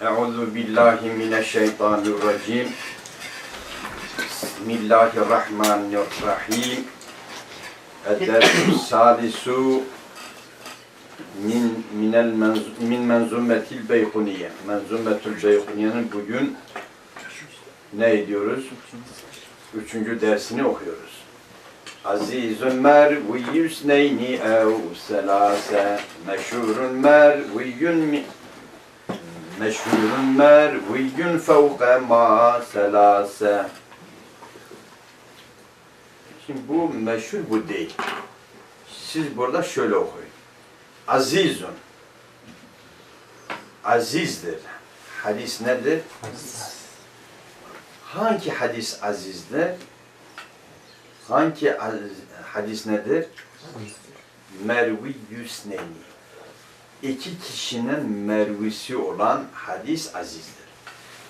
Euzu billahi mineşşeytanirracim. Bismillahirrahmanirrahim. Edersü sadisu min minel menz, min menzumetil beyhuniye. Menzumetul beyhuniyenin bugün ne ediyoruz? Üçüncü dersini okuyoruz. Azizun merviyyus neyni ev selase meşhurun merviyyun mi meşhurun merviyyun fevke ma selase Şimdi bu meşhur bu değil. Siz burada şöyle okuyun. Azizun azizdir. Hadis nedir? Hangi hadis azizdir? Hangi hadis nedir? Mervi Yüsneni. İki kişinin mervisi olan hadis azizdir.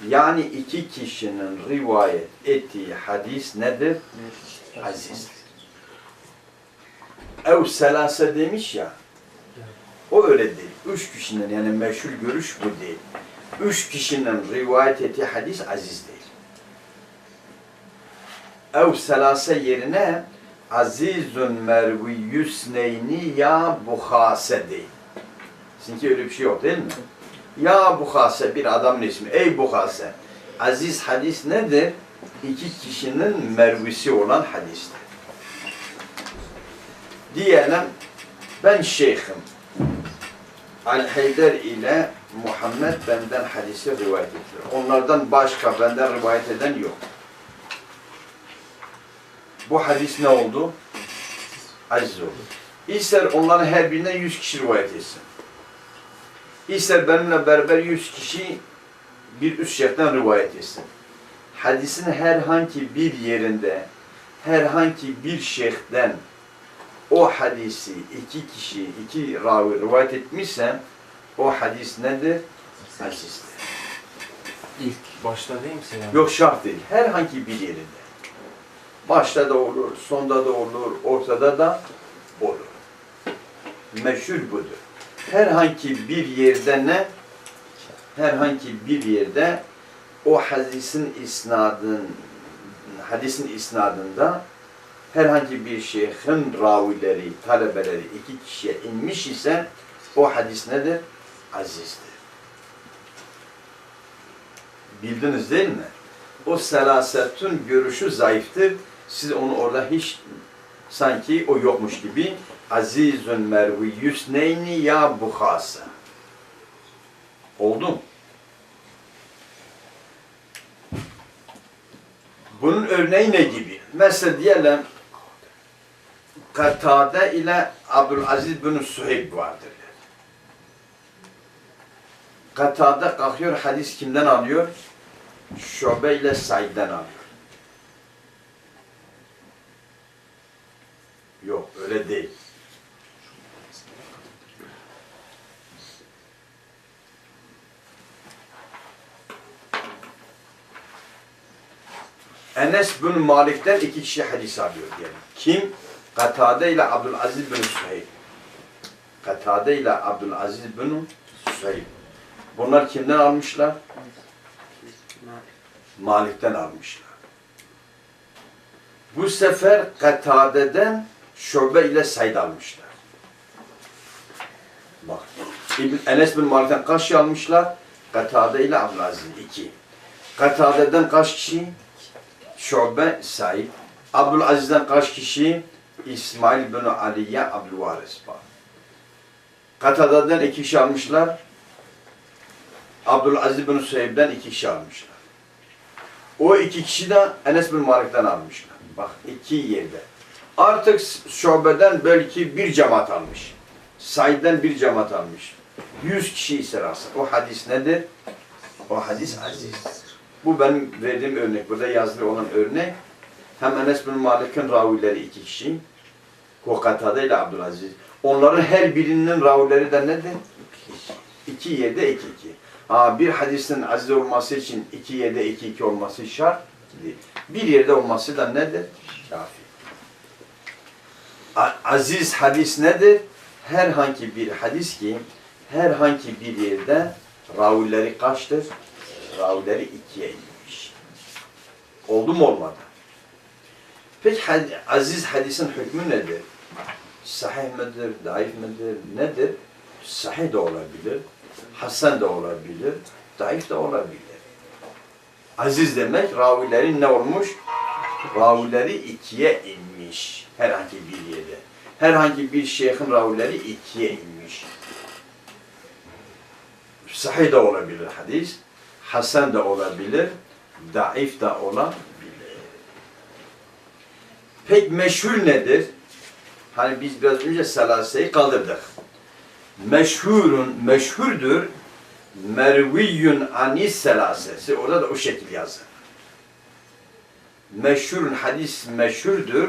Yani iki kişinin rivayet ettiği hadis nedir? Azizdir. Ev selase demiş ya, o öyle değil. Üç kişinin yani meşhur görüş bu değil. Üç kişinin rivayet ettiği hadis aziz değil. Ev selase yerine azizun merviyyüs neyni ya buhase değil. Sizinki öyle bir şey yok değil mi? Ya buhase bir adamın ismi. Ey buhase. Aziz hadis nedir? İki kişinin mervisi olan hadistir. Diyelim ben şeyhim. Al-Heyder ile Muhammed benden hadisi rivayet ediyor. Onlardan başka benden rivayet eden yok. Bu hadis ne oldu? Aziz oldu. İster onların her birine yüz kişi rivayet etsin. İster benimle beraber yüz kişi bir üst şeyhten rivayet etsin. Hadisin herhangi bir yerinde herhangi bir şeyhten o hadisi iki kişi, iki ravi rivayet etmişse o hadis nedir? Azizdir. İlk başta değil mi Selam? Yok şart değil. Herhangi bir yerinde. Başta da olur, sonda da olur, ortada da olur. Meşhur budur. Herhangi bir yerde ne? Herhangi bir yerde o hadisin isnadın hadisin isnadında herhangi bir şeyhin ravileri, talebeleri iki kişiye inmiş ise o hadis nedir? Azizdir. Bildiniz değil mi? O selasetün görüşü zayıftır. Siz onu orada hiç sanki o yokmuş gibi azizun merviyyüs neyni ya buhasa. Oldu? Bunun örneği ne gibi? Mesela diyelim Katade ile Abdülaziz bin Suheyb vardır. Katade kalkıyor hadis kimden alıyor? Şube ile Said'den alıyor. Yok öyle değil. Enes bin Malik'ten iki kişi hadis alıyor diyelim. Kim? Katade ile Abdülaziz bin Süheyb. Katade ile Abdülaziz bin Süheyb. Bunlar kimden almışlar? Malik'ten almışlar. Bu sefer Katade'den Şube ile Said almışlar. Bak. İbn Enes bin Malik'ten kaç kişi almışlar? Katade ile Abdülaziz. iki. Katade'den kaç kişi? Şube, Said. Abdülaziz'den kaç kişi? İsmail bin Ali'ye Abdülvaris var. Katada'dan iki kişi almışlar. Abdülaziz bin Süheyb'den iki kişi almışlar. O iki kişi de Enes bin Malik'ten almışlar. Bak iki yerde. Artık Şube'den belki bir cemaat almış. Said'den bir cemaat almış. Yüz kişi ise. O hadis nedir? O hadis aziz. Bu benim verdiğim örnek. Burada yazılı olan örnek. Hem Enes bin Malik'in ravileri iki kişi. Kokatade ile Abdülaziz. Onların her birinin ravileri de nedir? İki yerde iki iki. Ha, bir hadisin aziz olması için iki yerde iki iki olması şart değil. Bir yerde olması da nedir? Kafi. Aziz hadis nedir? Herhangi bir hadis ki herhangi bir yerde Ravileri kaçtır? Ravileri ikiye inmiş. Oldu mu olmadı? Peki aziz hadisin hükmü nedir? Sahih midir, daif midir, nedir? Sahih de olabilir, hasen de olabilir, daif de olabilir. Aziz demek ravilerin ne olmuş? Ravileri ikiye inmiş herhangi bir yerde. Herhangi bir şeyhin ravileri ikiye inmiş. Sahih de olabilir hadis, hasen de olabilir, daif de olabilir. Pek meşhur nedir? Hani biz biraz önce selaseyi kaldırdık. Meşhurun, meşhurdur. Merviyyun anis selasesi. Orada da o şekil yazın. Meşhurun hadis meşhurdur.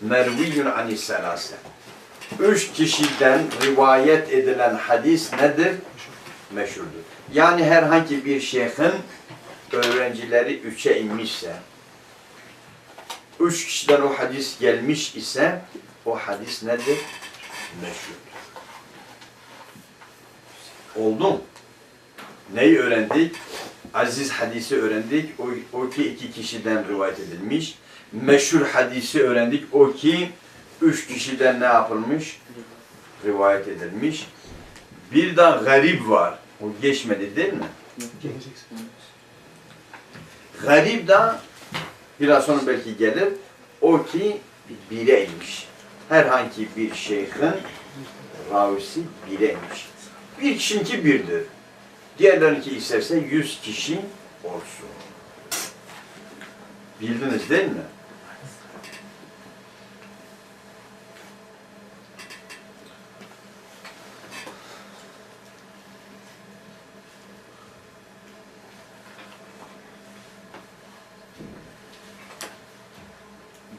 Merviyyun anis selase. Üç kişiden rivayet edilen hadis nedir? Meşhurdur. Yani herhangi bir şeyhin öğrencileri üçe inmişse, üç kişiden o hadis gelmiş ise o hadis nedir? Meşhurdur. Oldu mu? Neyi öğrendik? Aziz hadisi öğrendik. O, o ki iki kişiden rivayet edilmiş. Meşhur hadisi öğrendik. O ki üç kişiden ne yapılmış? Rivayet edilmiş. Bir de garip var. O geçmedi değil mi? Garip de biraz sonra belki gelir. O ki bire inmiş. Herhangi bir şeyhin ravisi bire inmiş. Bir kişinki birdir. Diğerlerinki isterse yüz kişi olsun. Bildiniz değil mi?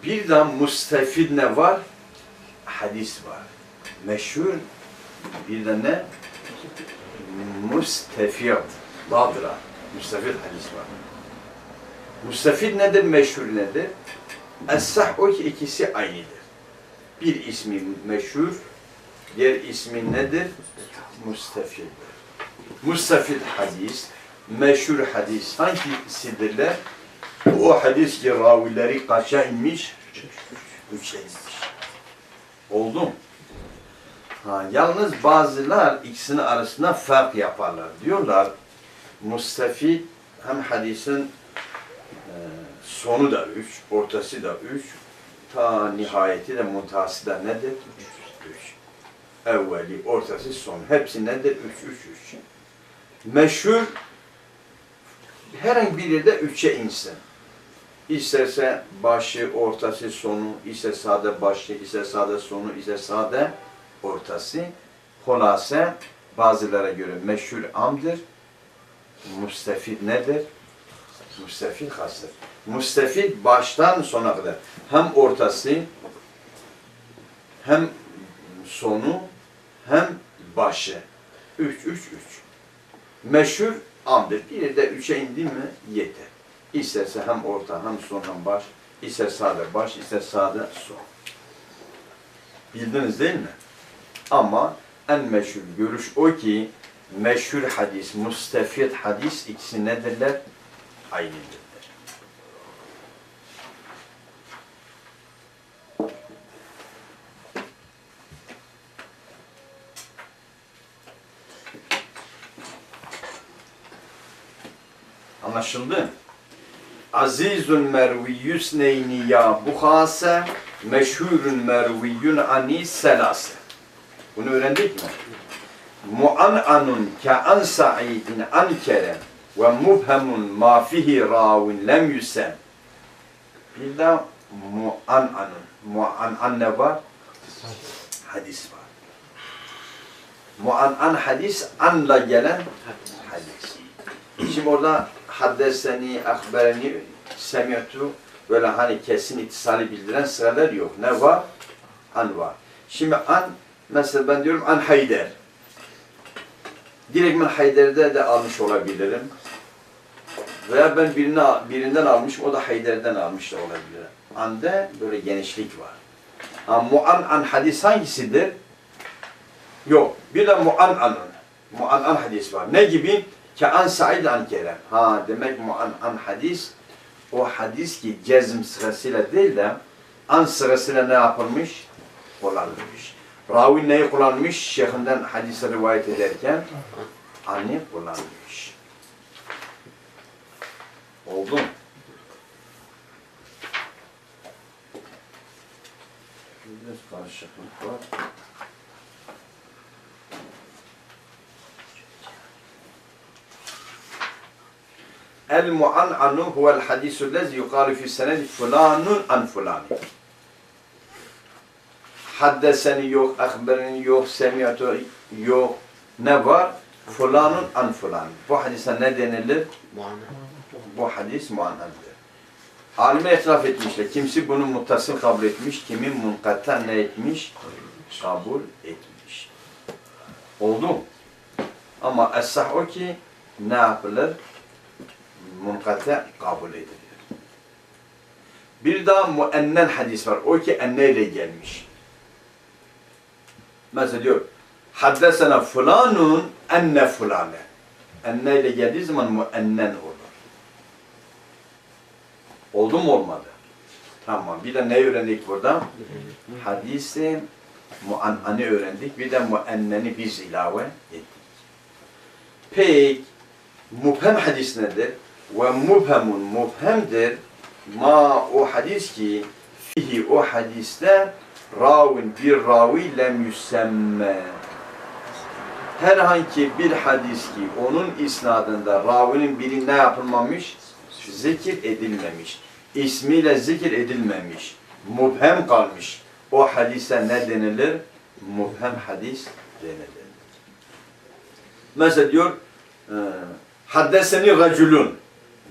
Bir de mustefid ne var? Hadis var. Meşhur bir de ne? Mustefid. Badra. Mustefid hadis var. Mustefid nedir? Meşhur nedir? Es-sah o ki ikisi aynıdır. Bir ismi meşhur, diğer ismi nedir? Mustefid. Mustefid hadis, meşhur hadis hangisidirler? O hadis ki ravileri kaça inmiş? İnmiş. Oldu mu? Ha, yalnız bazılar ikisinin arasında fark yaparlar. Diyorlar Mustafid hem hadisin e, sonu da üç, ortası da üç, ta nihayeti de muntahası da nedir? Üç. üç. Evveli, ortası, son. Hepsi nedir? Üç, üç, üç. Meşhur herhangi bir yerde üçe insin. İsterse başı, ortası, sonu, ise sade başı, ise sade sonu, ise sade ortası. Hulase bazılara göre meşhur amdır. Mustefid nedir? Mustefid hastır. Mustefid baştan sona kadar. Hem ortası, hem sonu, hem başı. Üç, üç, üç. Meşhur amdır. Bir de üçe indi mi yeter. İsterse hem orta, hem son, hem baş. İster sade baş, ister sade son. Bildiniz değil mi? Ama en meşhur görüş o ki meşhur hadis, mustefid hadis ikisi nedirler? Aynıdırlar. Anlaşıldı? Azizun merviyyüs neyni ya buhase meşhurun merviyyun ani selase. Bunu öğrendik mi? Mu'an'anun ka'an sa'idin an kerem ve mubhemun ma fihi ravin lem yusem. Bir de mu'an'anun. Mu'an'an ne var? Hadis var. Mu'an'an hadis, anla gelen hadis. Şimdi orada haddeseni, akbereni, semiyotu böyle hani kesin itisali bildiren sıralar yok. Ne var? An var. Şimdi an, mesela ben diyorum an Hayder. Direkt ben Hayder'de de almış olabilirim. Veya ben birine, birinden almışım, o da Hayder'den almış da olabilir. Anda böyle genişlik var. Ama mu'an an hadis hangisidir? Yok. Bir de mu'an anın. muan'an hadis var. Ne gibi? Ke an Said an Kerem. Ha demek muan'an hadis o hadis ki cezm sırasıyla değil de an sırasıyla ne yapılmış? Kullanılmış. Ravi neyi kullanmış? Şeyhinden hadise rivayet ederken anne kullanmış. Oldu mu? Biraz karışıklık var. El mu'an'anu huvel hadisu lezi yukâlu fi senedi fulanun an fulani haddeseni yok, akberini yok, semiyatı yok. Ne var? Fulanun an fulan. Bu hadise ne denilir? Bu hadis muanedir. Alime itiraf etmişler. Kimsi bunu muttasıl kabul etmiş, kimi munkata ne etmiş? Kabul etmiş. Oldu. Ama esah o ki ne yapılır? Munkata kabul edilir. Bir daha muennel hadis var. O ki enne ile gelmiş. Mesela diyor Haddesena fulanun enne fulane. Enne ile geldiği zaman muennen olur. Oldu mu olmadı? Tamam. Bir de ne öğrendik burada? Hadisi muannani öğrendik. Bir de muenneni biz ilave ettik. Peki mubhem hadis nedir? Ve mubhemun mubhemdir. Ma o hadis ki fihi o hadiste ravin bir ravi lem yüsemme. Herhangi bir hadis ki onun isnadında ravinin biri ne yapılmamış? Zikir edilmemiş. İsmiyle zikir edilmemiş. Mubhem kalmış. O hadise ne denilir? Mubhem hadis denilir. Mesela diyor e, Haddeseni racülün.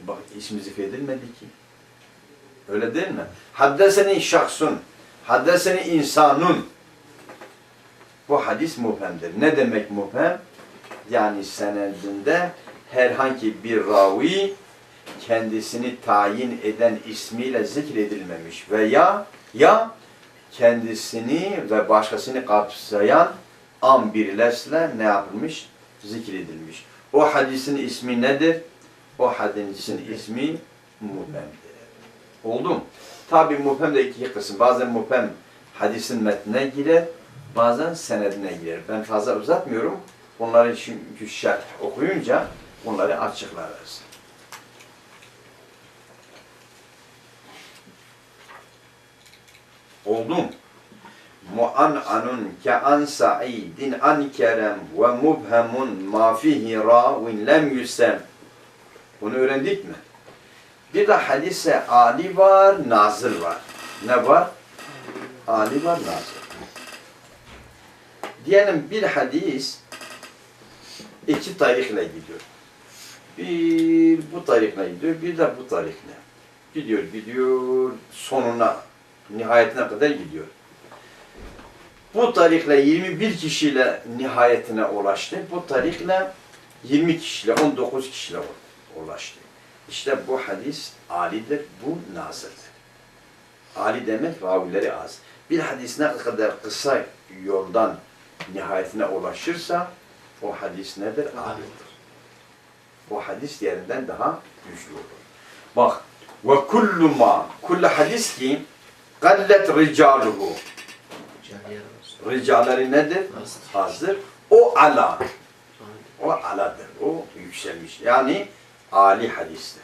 Bak ismi zikredilmedi ki. Öyle değil mi? Haddeseni şahsun. Haddeseni insanun. Bu hadis muhemdir. Ne demek muhem? Yani senedinde herhangi bir ravi kendisini tayin eden ismiyle zikredilmemiş veya ya kendisini ve başkasını kapsayan an bir lesle ne yapılmış? Zikredilmiş. O hadisin ismi nedir? O hadisin ismi muhemdir. Oldu mu? Tabi muhem de iki kısım. Bazen muhem hadisin metnine girer, bazen senedine girer. Ben fazla uzatmıyorum. Onları çünkü şerh okuyunca onları açıklarız. Oldu mu? mu'an'anun ke'an sa'idin an kerem ve mubhemun ma fihi ravin lem yüsem. Bunu öğrendik mi? Bir de hadise Ali var, nazır var. Ne var? Ali var, nazır. Diyelim bir hadis iki tarihle gidiyor. Bir bu tarihle gidiyor, bir de bu tarihle. Gidiyor, gidiyor, sonuna, nihayetine kadar gidiyor. Bu tarikle 21 kişiyle nihayetine ulaştı. Bu tarikle 20 kişiyle, 19 kişiyle ulaştı. İşte bu hadis alidir, bu nazırdır. Ali demek ravileri az. Bir hadis ne kadar kısa yoldan nihayetine ulaşırsa o hadis nedir? Alidir. O hadis diğerinden daha güçlü olur. Bak ve kullu ma kullu hadis ki gallet ricaluhu ricaleri nedir? Azdır. O ala. O aladır. O yükselmiş. Yani Ali hadistir.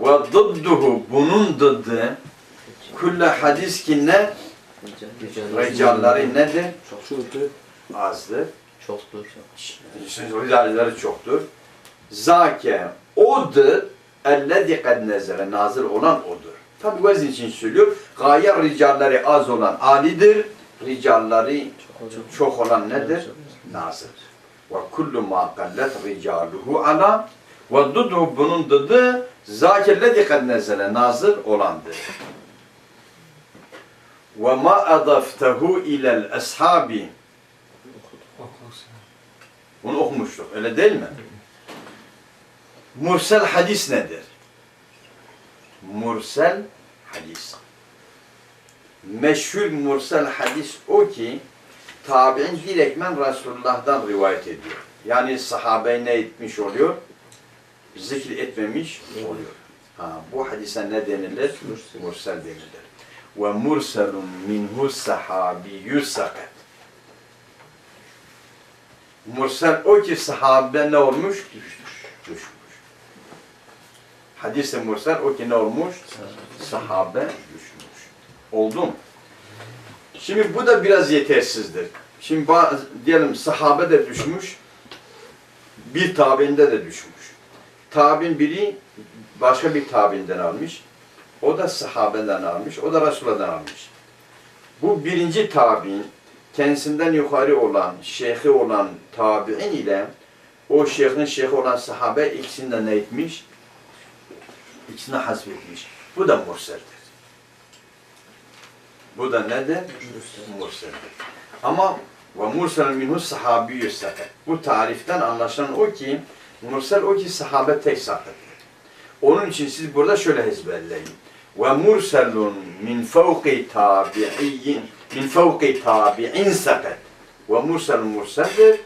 Ve dıdduhu bunun dıddı kulle hadis ki ne? Ricalleri nedir? Çoktur. Azdır. Çoktur. Ricalleri çoktur. Zake odur ellezî kad nezele nazır olan odur. Tabi vezin için söylüyor. Gaye ricalleri az olan alidir. Ricalleri çok olan nedir? Nazır. Ve kullu ma qallet ricaluhu ala ve dudu bunun dıdı zakellezi kad nezele nazır olandır. Ve ma adaftehu ilel ashabi bunu okumuştuk öyle değil mi? Mursel hadis nedir? Mursel hadis. Meşhur mursel hadis o ki tabi'in direktmen Resulullah'dan rivayet ediyor. Yani sahabe ne etmiş oluyor? Zikir etmemiş oluyor. Ha, bu hadise ne denilir? Mursel. Denilir. Ve murselun minhu sahabiyyü sakat. Mursel o ki sahabe ne olmuş? Düşmüş. Düşmüş. Hadis-i mursel o ki ne olmuş? Sahabe düşmüş. Oldu mu? Şimdi bu da biraz yetersizdir. Şimdi bazı, diyelim sahabe de düşmüş, bir tabiinde de düşmüş. Tabin biri başka bir tabinden almış. O da sahabeden almış, o da Resulullah'dan almış. Bu birinci tabi'in kendisinden yukarı olan, şeyhi olan tabi'in ile o şeyhin şeyhi olan sahabe ikisinden ne etmiş? İkisini hasbetmiş. Bu da murseldir. Bu da nedir? Murseldir. Ama ve mursel minhu sahabiyyü. Bu tariften anlaşılan o ki mursel o ki sahabe tek sakattir. Onun için siz burada şöyle ezberleyin. Ve murselun min fevki tabi'in min fevki tabi'in sakat. Ve murselun murseldir.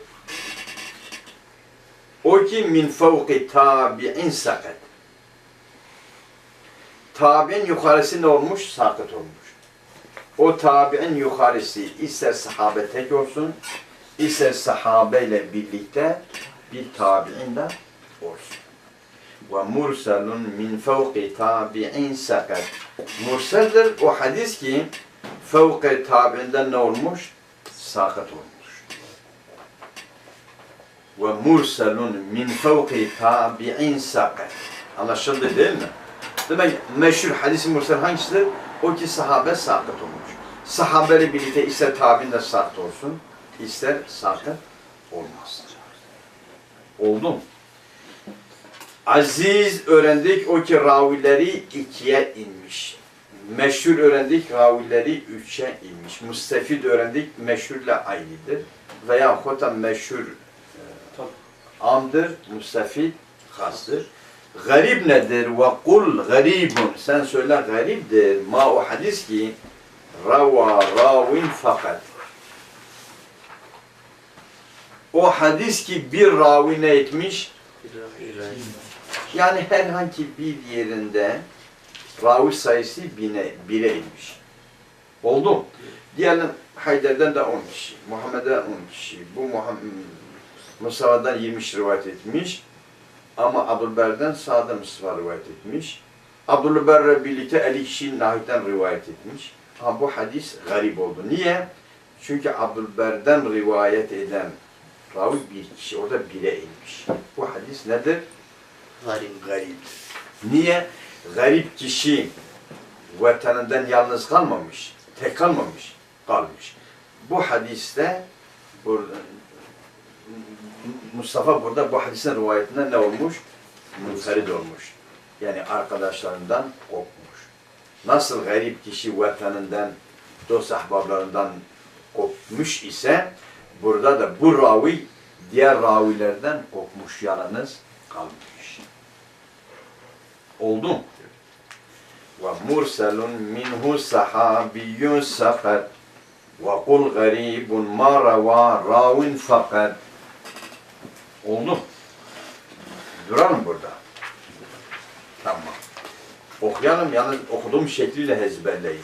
O ki min fevki tabi'in sakat. Tabi'in yukarısı olmuş? Sakıt olmuş. O tabi'in yukarısı ister sahabe tek olsun, ister sahabeyle birlikte bir tabi'in de olsun. Ve murselun min fevki tabi'in sakat. Murseldir o hadis ki fevki tabi'inden ne olmuş? Sakat olmuş. Ve murselun min fevki tabi'in sakat. Anlaşıldı değil mi? Demek meşhur hadis-i mursel hangisidir? O ki sahabe sakıt olmuş. Sahabeyle birlikte ister tabi'in de sakıt olsun, ister sakıt olmaz. Oldu mu? Aziz öğrendik o ki ravileri ikiye inmiş. Meşhur öğrendik ravileri üçe inmiş. Mustefid öğrendik meşhurla aynıdır. Veya hota meşhur e, amdır, mustefid hastır. Garip nedir? Ve kul garibun. Sen söyle gariptir. Ma o hadis ki rava ravin fakat. O hadis ki bir ravi ne etmiş? Yani herhangi bir yerinde ravi sayısı bine, bire inmiş. Oldu mu? Diyelim Hayder'den de 10 kişi, Muhammed'e 10 kişi, bu Muhammed, Musa'dan 20 kişi rivayet etmiş. Ama Abdülber'den Sa'da Mustafa rivayet etmiş. Abdülber'le birlikte 50 kişi Nahid'den rivayet etmiş. Ha bu hadis garip oldu. Niye? Çünkü Abdülber'den rivayet eden ravi bir kişi, o da bire inmiş. Bu hadis nedir? Garip. Gariptir. Niye? Garip kişi vatanından yalnız kalmamış, tek kalmamış, kalmış. Bu hadiste burada, Mustafa burada bu hadisin rivayetinde ne olmuş? Münferid olmuş. Yani arkadaşlarından kopmuş. Nasıl garip kişi vatanından, dost ahbaplarından kopmuş ise burada da bu ravi diğer ravilerden kopmuş, yalnız kalmış. Oldu mu? Ve murselun minhu sahabiyyun sakat ve kul garibun ma rava ravin fakat Oldu mu? Duralım burada. Tamam. Okuyalım yalnız okuduğum şekliyle ezberleyin.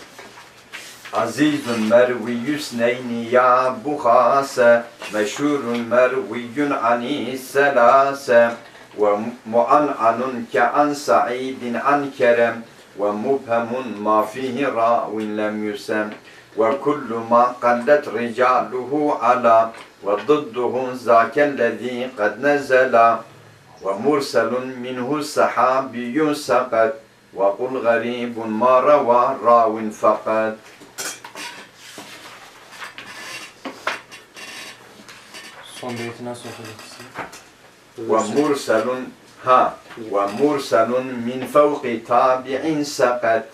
Azizun merviyyüs neyni ya buhase meşhurun merviyyun ani selase ve muan'anun ke an sa'idin an kerem ve mubhemun ma fihi ra'vin lem yusem ve kullu ma qallet ricaluhu ala ve ضده ذاك الذي قد نزل ومرسل منه سحابي سقط وقل غريب ما روى راو فقط ومرسل ها ومرسل من فوق تابع سقط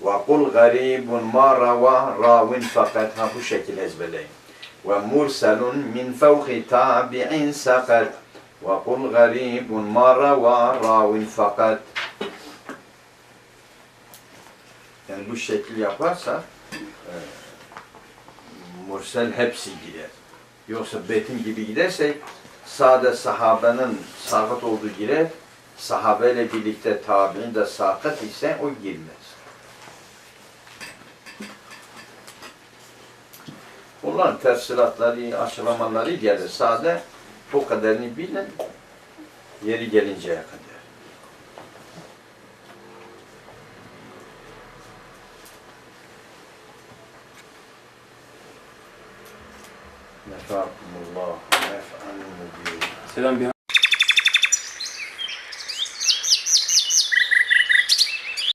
وقل غريب ما روى راو فقط ha bu şekil ومرسل من فوق تابع سقط وقل غريب ما روى راو فقط yani bu şekil yaparsa e, mursel. Yoksa betim gibi giderse sade sahabenin sakat olduğu girer, sahabeyle birlikte tabi'in de sakat ise o girmez. Bunların tefsilatları, açıklamaları gelir. Sade bu kadarını bilin, yeri gelinceye kadar. Nefakumullah, nef'an mubin. Selam bir